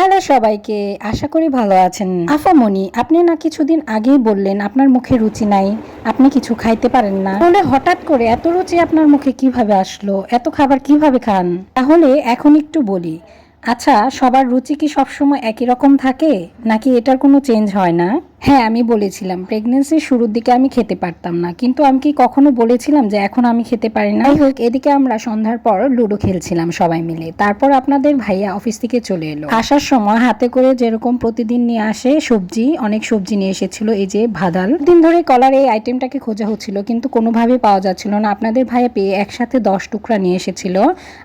Hello সবাইকে, আশা করি ভালো আছেন। আফামনি আপনি না কিছুদিন আগেই বললেন আপনার মুখে রুচি নাই, আপনি কিছু খাইতে পারেন না। তাহলে হঠাৎ করে এত রুচি আপনার মুখে কীভাবে আসলো? এত খাবার কীভাবে খান? তাহলে এখন একটু বলি। আচ্ছা সবার রুচি কি সবসময় একই রকম থাকে? নাকি এটার কোনো চেঞ্জ হয় না? হ্যাঁ আমি বলেছিলাম প্রেগনেন্সির শুরুর দিকে আমি খেতে পারতাম না। কিন্তু আমি কি কখনো বলেছিলাম যে এখন আমি খেতে পারি না? হোক এদিকে আমরা সন্ধ্যার পর লুডো খেলছিলাম সবাই মিলে। তারপর আপনাদের ভাইয়া অফিস থেকে চলে এলো। আসার সময় হাতে করে যেরকম প্রতিদিন নিয়ে আসে সবজি, অনেক সবজি নিয়ে এসেছিল এই যে ভাদাল দিন ধরে কলার এই আইটেমটাকে খোঁজা হচ্ছিল, কিন্তু কোনোভাবে পাওয়া যাচ্ছিল না। আপনাদের ভাইয়া পেয়ে একসাথে দশ টুকরা নিয়ে এসেছিল।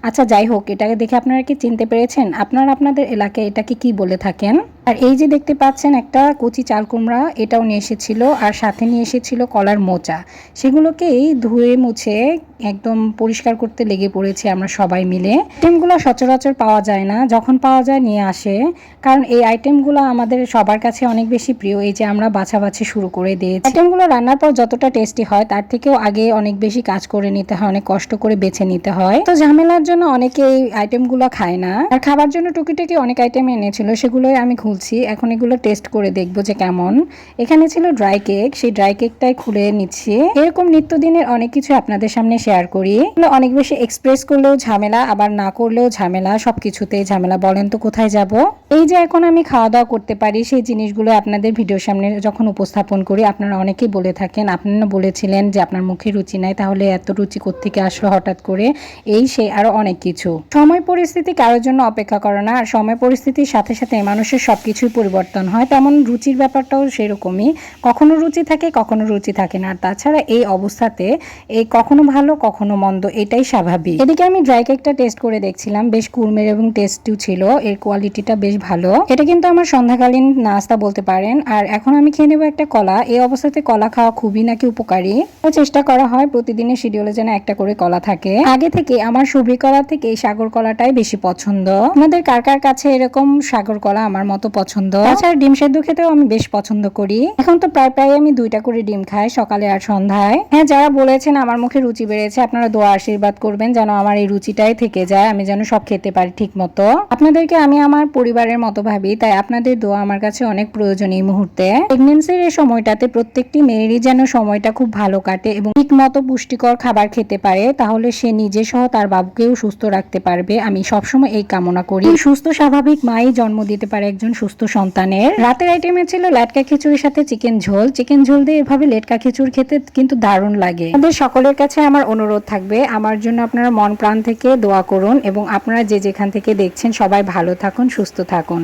আচ্ছা যাই হোক এটাকে দেখে আপনারা কি চিনতে পেরেছেন? আপনারা আপনাদের এলাকায় এটাকে কি বলে থাকেন? আর এই যে দেখতে পাচ্ছেন একটা কচি চাল কুমড়া, এটাও নিয়ে এসেছিল। আর সাথে নিয়ে এসেছিল কলার মোচা। সেগুলোকেই ধুয়ে মুছে একদম পরিষ্কার করতে লেগে পড়েছি আমরা সবাই মিলে। আইটেমগুলো সচরাচর পাওয়া যায় না, যখন পাওয়া যায় নিয়ে আসে। কারণ এই আইটেমগুলো আমাদের সবার কাছে অনেক বেশি প্রিয়, এই যে আমরা বাছাবাছি শুরু করে দিয়েছি। আইটেমগুলো রান্নার পর যতটা টেস্টি হয়, তার থেকেও আগে অনেক বেশি কাজ করে নিতে হয়, অনেক কষ্ট করে বেছে নিতে হয়। তো ঝামেলার জন্য অনেকে এই আইটেমগুলো খায় না। আর খাবার জন্য টুকিটাকি অনেক আইটেম এনেছিল, সেগুলোই আমি খুলছি। এখন এগুলো টেস্ট করে দেখব যে কেমন। এখানে ছিল ড্রাই কেক সেই ড্রাই কেকটাই খুলে নিচ্ছি। এরকম নিত্যদিনের অনেক কিছু আপনাদের সামনে শেয়ার করি। অনেক বেশি এক্সপ্রেস করলেও ঝামেলা, আবার না করলেও ঝামেলা, সবকিছুতেই ঝামেলা। বলেন তো কোথায় যাব? এই যে এখন আমি খাওয়া দাওয়া করতে পারি, সেই জিনিসগুলো আপনাদের ভিডিওর সামনে যখন উপস্থাপন করি, আপনারা অনেকেই বলে থাকেন, আপনারা বলেছিলেন যে আপনার মুখে রুচি নাই, তাহলে এত রুচি কোত্থেকে আসলো হঠাৎ করে? এই সেই আরও অনেক কিছু। সময় পরিস্থিতি কারোর জন্য অপেক্ষা করে না, আর সময় পরিস্থিতির সাথে সাথে মানুষের সবকিছুই পরিবর্তন হয়। তেমন রুচির ব্যাপারটাও সেরকমই। কখনো রুচি থাকে, কখনো রুচি থাকে না। আর তাছাড়া এই অবস্থাতে এই কখনো ভালো কখনো মন্দ, এটাই স্বাভাবিক। এদিকে আমি ড্রাই কেকটা টেস্ট করে দেখছিলাম, বেশ কুরমের এবং টেস্টিও ছিল, এর কোয়ালিটিটা বেশ ভালো। এটা কিন্তু আমার সন্ধ্যাকালীন নাস্তা বলতে পারেন, আর এখন আমি খেয়ে নেব একটা কলা। এই অবস্থাতে কলা খাওয়া খুবই নাকি উপকারী। তো চেষ্টা করা হয়, প্রতিদিনের শিডিউলে যেন একটা করে কলা থাকে। আগে থেকে আমার সুবি কলা থেকে এই সাগর কলাটাই বেশি পছন্দ। আপনাদের কার কার কাছে এরকম সাগর কলা আমার মতো পছন্দ? তাছাড়া ডিম সেদ্ধ খেতেও আমি বেশ পছন্দ করি। এখন তো প্রায় প্রায় আমি দুইটা করে ডিম খাই, সকালে আর সন্ধ্যায়। হ্যাঁ যারা বলেছেন আমার মুখে রুচি বেড়েছে আপনারা দোয়া আশীর্বাদ করবেন যেন আমার এই রুচিটাই থেকে যায়, আমি যেন সব খেতে পারি ঠিক মতো আপনাদেরকে আমি আমার পরিবারের মতো ভাবি, তাই আপনাদের দোয়া আমার কাছে অনেক প্রয়োজন এই মুহূর্তে। প্রেগনেন্সির এই সময়টাতে প্রত্যেকটি মেয়েরই যেন সময়টা খুব ভালো কাটে এবং ঠিক মতো পুষ্টিকর খাবার খেতে পারে, তাহলে সে নিজে সহ তার বাবুকেও সুস্থ রাখতে পারবে। আমি সবসময় এই কামনা করি। সুস্থ, স্বাভাবিক মাই জন্ম দিতে পারে একজন সুস্থ সন্তানের। রাতের আইটেমে ছিল লেটকা খিচুড়ির সাথে চিকেন ঝোল। চিকেন ঝোল দিয়ে এভাবে লেটকা খিচুড়ি খেতে কিন্তু দারুণ লাগে। আমাদের সকলের কাছে আমার অনুরোধ থাকবে। আমার জন্য আপনারা মন প্রাণ থেকে দোয়া করুন এবং আপনারা যে যেখান থেকে দেখছেন সবাই ভালো থাকুন, সুস্থ থাকুন।